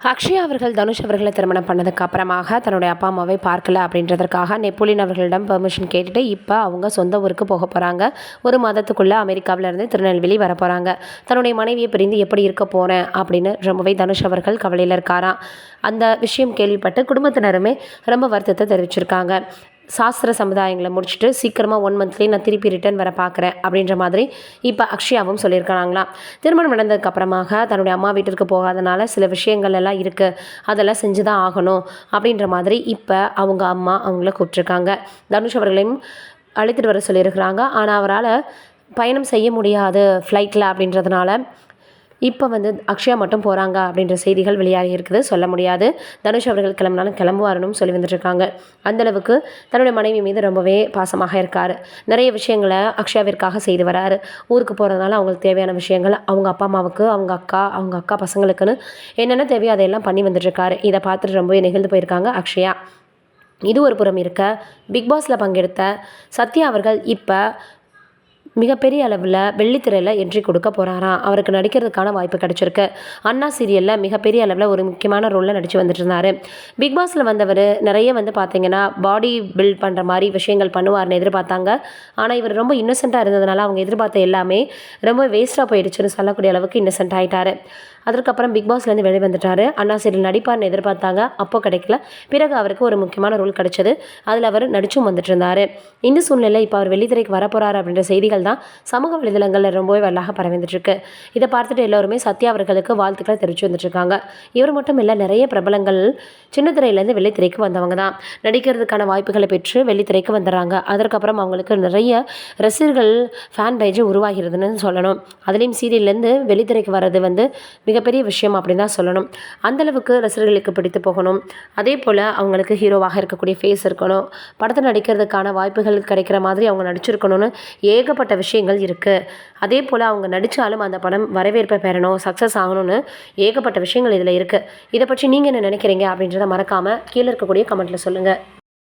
அக்ஷயா அவர்கள் தனுஷ் அவர்களை திருமணம் பண்ணதுக்கு அப்புறமாக தன்னுடைய அப்பா அம்மாவை பார்க்கல அப்படின்றதற்காக நெப்போலியன் அவர்களிடம் பெர்மிஷன் கேட்டுட்டு இப்போ அவங்க சொந்த ஊருக்கு போக போகிறாங்க ஒரு மாதத்துக்குள்ளே அமெரிக்காவிலேருந்து திருநெல்வேலி வர போகிறாங்க தன்னுடைய மனைவியை பிரிந்து எப்படி இருக்க போகிறேன் அப்படின்னு ரொம்பவே தனுஷ் அவர்கள் கவலையில் இருக்காராம். அந்த விஷயம் கேள்விப்பட்டு குடும்பத்தினருமே ரொம்ப வருத்தத்தை தெரிவிச்சிருக்காங்க. சாஸ்திர சமுதாயங்களை முடிச்சுட்டு சீக்கிரமாக ஒன் மந்த்லேயே நான் திருப்பி ரிட்டர்ன் வர பார்க்குறேன் அப்படின்ற மாதிரி இப்போ அக்ஷயாவும் சொல்லியிருக்காங்களாம் திருமணம் நடந்ததுக்கு அப்புறமாக தன்னுடைய அம்மா வீட்டிற்கு போகாதனால சில விஷயங்கள் எல்லாம் இருக்குது அதெல்லாம் செஞ்சு தான் ஆகணும் அப்படின்ற மாதிரி இப்போ அவங்க அம்மா அவங்கள கூப்பிட்ருக்காங்க தனுஷ் அவர்களையும் அழைத்துட்டு வர சொல்லியிருக்கிறாங்க. ஆனால் அவரால் பயணம் செய்ய முடியாது ஃப்ளைட்டில் அப்படின்றதுனால இப்போ வந்து அக்ஷயா மட்டும் போகிறாங்க அப்படின்ற செய்திகள் வெளியாகி இருக்குது. சொல்ல முடியாது. தனுஷ் அவர்கள் கிளம்பினாலும் கிளம்புவாரணும் சொல்லி வந்துட்டுருக்காங்க. அந்தளவுக்கு தன்னுடைய மனைவி மீது ரொம்பவே பாசமாக இருக்கார். நிறைய விஷயங்களை அக்ஷயாவிற்காக செய்து வராரு. ஊருக்கு போகிறதுனால அவங்களுக்கு தேவையான விஷயங்கள் அவங்க அப்பா அம்மாவுக்கு அவங்க அக்கா அவங்க அக்கா பசங்களுக்குன்னு என்னென்ன தேவையோ அதையெல்லாம் பண்ணி வந்துட்டுருக்காரு. இதை பார்த்துட்டு ரொம்பவே நெகிழ்ந்து போயிருக்காங்க அக்ஷயா. இது ஒரு புறம் இருக்க பிக் பாஸில் பங்கெடுத்த சத்யா அவர்கள் இப்போ மிகப்பெரிய அளவில் வெள்ளித்திரையில் என்ட்ரி கொடுக்க போகிறாராம் அவருக்கு நடிக்கிறதுக்கான வாய்ப்பு கிடச்சிருக்கு. அண்ணா சீரியலில் மிகப்பெரிய அளவில் ஒரு முக்கியமான ரோலில் நடித்து வந்துட்டு இருந்தார் பிக் பாஸில் வந்தவர் நிறைய வந்து பார்த்தீங்கன்னா பாடி பில்ட் பண்ணுற மாதிரி விஷயங்கள் பண்ணுவார்னு எதிர்பார்த்தாங்க. ஆனால் இவர் ரொம்ப இன்னசென்ட்டாக இருந்ததுனால அவங்க எதிர்பார்த்த எல்லாமே ரொம்ப வேஸ்ட்டாக போயிடுச்சுன்னு சொல்லக்கூடிய அளவுக்கு இன்னசென்ட் ஆகிட்டார் அதற்கப்புறம் பிக் பாஸ்லேருந்து வெளியே வந்துட்டார். அண்ணா சீரியல் நடிப்பார்னு எதிர்பார்த்தாங்க. அப்போ கிடைக்கல. பிறகு அவருக்கு ஒரு முக்கியமான ரோல் கிடைச்சது. அதில் அவர் நடிச்சும் வந்துட்டு இருந்தார் இந்த சூழ்நிலை இப்போ அவர் வெள்ளித்திரைக்கு வரப்போகிறார் அப்படின்ற செய்திகள் தான் சமூக வலைதளங்களில் ரொம்பவே வல்லாக பரவிந்துட்டுருக்கு இதை பார்த்துட்டு எல்லோருமே சத்யா அவர்களுக்கு வாழ்த்துக்களை தெரிவித்து வந்துட்டுருக்காங்க. இவர் மட்டும் இல்லை நிறைய பிரபலங்கள் சின்ன திரையிலேருந்து வெள்ளித்திரைக்கு வந்தவங்க தான். நடிக்கிறதுக்கான வாய்ப்புகளை பெற்று வெள்ளித்திரைக்கு வந்துடுறாங்க. அதற்கப்புறம் அவங்களுக்கு நிறைய ரசிகர்கள் ஃபேன் பேஜ் உருவாகிறதுன்னு சொல்லணும். அதுலேயும் சீரியல்லேருந்து வெள்ளித்திரைக்கு வர்றது வந்து மிகப்பெரிய விஷயம் அப்படின்னு தான் சொல்லணும். அந்தளவுக்கு ரசிகர்களுக்கு பிடித்து போகணும். அதே போல் அவங்களுக்கு ஹீரோவாக இருக்கக்கூடிய ஃபேஸ் இருக்கணும். படத்தை நடிக்கிறதுக்கான வாய்ப்புகள் கிடைக்கிற மாதிரி அவங்க நடிச்சிருக்கணும்னு ஏகப்பட்ட ஏகப்பட்ட விஷயங்கள் இருக்குது அதே போல் அவங்க நடித்தாலும் அந்த படம் வரவேற்பை பெறணும் சக்ஸஸ் ஆகணும்னு ஏகப்பட்ட விஷயங்கள் இதில் இருக்குது இதை பற்றி நீங்கள் என்ன நினைக்கிறீங்க அப்படின்றத மறக்காமல் கீழே இருக்கக்கூடிய கமெண்ட்டில் சொல்லுங்கள்